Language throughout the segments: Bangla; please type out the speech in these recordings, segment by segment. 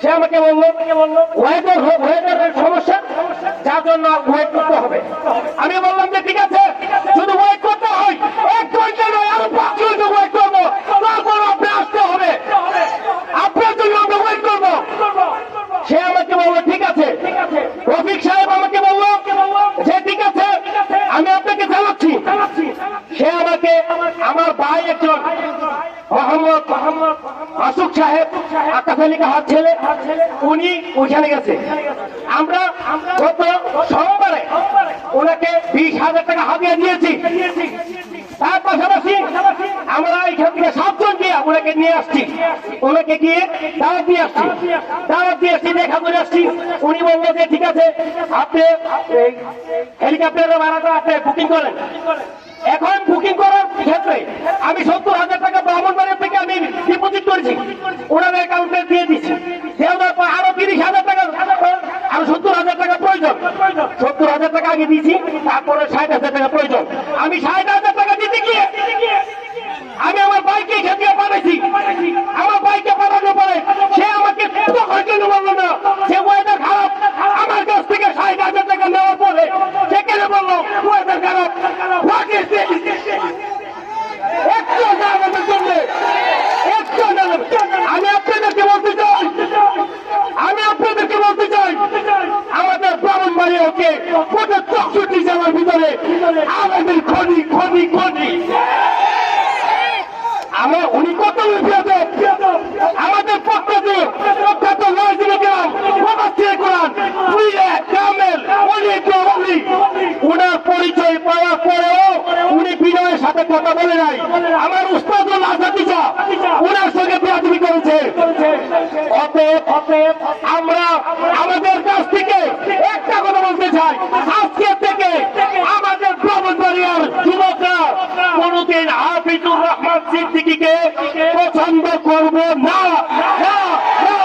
সে আমাকে বলল ওয়েদারের সমস্যা, যার জন্য ওয়েট করতে হবে। আমি বললাম যে, ঠিক আছে শুধু ওয়েট করতে হয় এক ঘণ্টা নয় আরও পাঁচ ঘণ্টা ওয়েট করব তারপর আপনি আসতে হবে আপনার জন্য আমরা ওয়েট করব সে আমাকে বলল ঠিক আছে রফিক সাহেব আমাকে বলল যে ঠিক আছে আমি আপনাকে জানাচ্ছি আমাকে আমার ভাই একজন মোহাম্মদ মোহাম্মদ মাসুক সাহেব আকাশ আলী কাহার ছেলে, উনি ওখানে গেছে। আমরা গত সোমবারে ওনাকে বিশ হাজার টাকা হাতিয়ে দিয়েছি। তার পাশাপাশি আমরা এখান থেকে সাতজন গিয়ে ওনাকে নিয়ে আসছি। ওনাকে গিয়ে দাওয়াত দিয়ে আসছি। দাওয়াত দিয়ে আসছি দেখা করে আসছি। উনি বলল যে, ঠিক আছে, আপনি হেলিকপ্টারের ভাড়াটা আপনি বুকিং করেন। এখন বুকিং করার ক্ষেত্রে আমি সত্তর হাজার টাকা ব্রাহ্মণবাড়ির থেকে আমি ডিপোজিট করেছি। ওনার অ্যাকাউন্টে দিয়ে দিচ্ছি। দেওয়ার পর আরও তিরিশ হাজার টাকা আরও সত্তর হাজার টাকা প্রয়োজন। সত্তর হাজার টাকা আগে দিয়েছি, তারপরে ষাট হাজার টাকা প্রয়োজন। আমি ষাট হাজার টাকা দিতে গিয়ে আমি আমার বাইকে থেকে পাঠাইছি। আমার বাইকে পাঠানোর পরে সে আমাকে তখন কেন বলল না যে ওয়েদার খারাপ আমার কাছ থেকে ষাট হাজার টাকা নেওয়ার পরে সে কেন বলল ওয়েদার খারাপ What is this? একটু না আমাদের জন্য একটু না আমি আপনাদেরকে বলতে চাই আমি আপনাদেরকে বলতে চাই আমাদের ব্রাহ্মণবাড়ি ওকে গোটা চৌষট্টি জেলার ভিতরে আমাদের খনি খনি খনি আমার উনি কত বিয়াদব আমাদের পক্ষ দিয়ে প্রখ্যাত রাজনীতি গ্রাম প্রবাসী কোরআন প্রিয়া কামেল অলি অলি উনার পরিচয় পাওয়ার পরেও উনি বিনয়ের সাথে কথা বলে আমার উস্তাদ আজাদিজা উনার সঙ্গে বিয়াদবি করেছে। অতএব আমরা আমাদের কাছ থেকে একটা কথা বলতে চাই আজকে থেকে আমাদের ব্রাহ্মণবাড়িয়ার যুবকরা কোনদিন হাফিজুর রহমান সিদ্দিকিকে পছন্দ করব না না, না।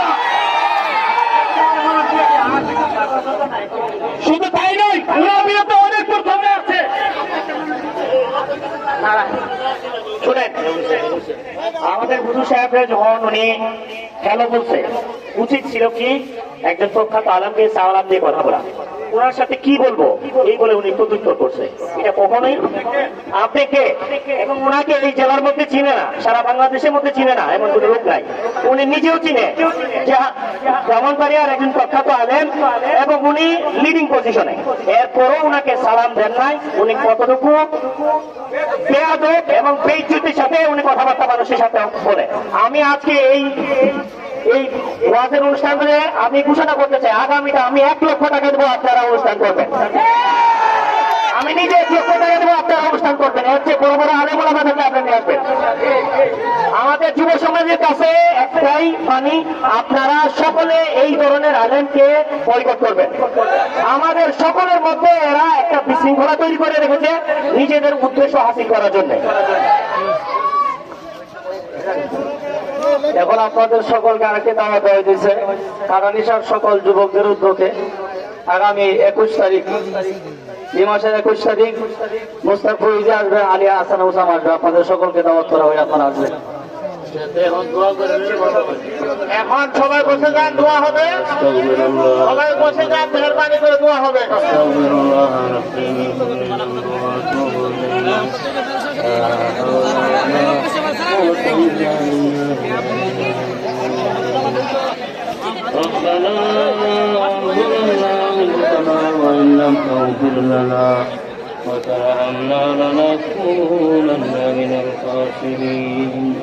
শুধু তাই নয় ওনার বিরুদ্ধে অনেক প্রথমে আছে শুনেন আমাদের গুরু সাহেবরা যখন উনি খেলা বলছে, উচিত ছিল কি একজন প্রখ্যাত আলমকে সাওয়ালাম দিয়ে কথা বলা। ওনার সাথে কি বলব? এই বলে উনি প্রত্যুত্তর করছে। এটা কখনোই আপনি কে? এবং ওনাকে এই জেলার মধ্যে চিনে না, সারা বাংলাদেশের মধ্যে চিনে না, এমন কোনো লোক নাই। উনি নিজেও চিনে ব্রাহ্মণবাড়িয়ার একজন প্রখ্যাত আলেম এবং উনি লিডিং পজিশনে এরপরও উনাকে সালাম দেন নাই। উনি কতটুকু বেয়াদব এবং বেইজ্জতির সাথে উনি কথাবার্তা মানুষের সাথে বলে। আমি আজকে এই এই ওয়াজের অনুষ্ঠান করে আমি ঘোষণা করতে চাই আগামীটা আমি এক লক্ষ টাকা দেবো আপনারা অনুষ্ঠান করবেন। আমি নিজে এক লক্ষ টাকা দেবো, আপনারা অনুষ্ঠান করবেন। চেয়ে বড় বড় আলেমুল আমাদেরকে আপনি নিয়ে আসবেন। আমাদের যুব সমাজের কাছে একটাই মানে আপনারা সকলে এই ধরনের আলেমকে বয়কট করবেন। আমাদের সকলের মধ্যে এরা একটা বিশৃঙ্খলা তৈরি করে রেখেছে নিজেদের উদ্দেশ্য হাসিল করার জন্য। এখন আপনাদের সকলকে আরেকটি দাওয়া দেওয়া হয়েছে থানানিসার সকল যুবকদের উদ্যোগে আগামী একুশ তারিখ, এই মাসের একুশ তারিখ মুস্তাফুল ইদি আসবে আলিয়া হাসান হুসাম আসবে। আপনাদের সকলকে দাওয়াত করা হয়ে আপনারা আসবে এখন সবাই বসে যান, দোয়া হবে। সবাই বসে যান, মেহরবানি করে দোয়া হবে। এখন تغفر لنا وترحمنا لنكونن من الخاسرين.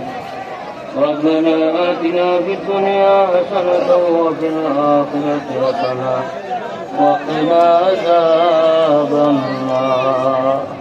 ربنا آتنا في الدنيا حسنة وفي الآخرة حسنة. وقنا عذاب النار.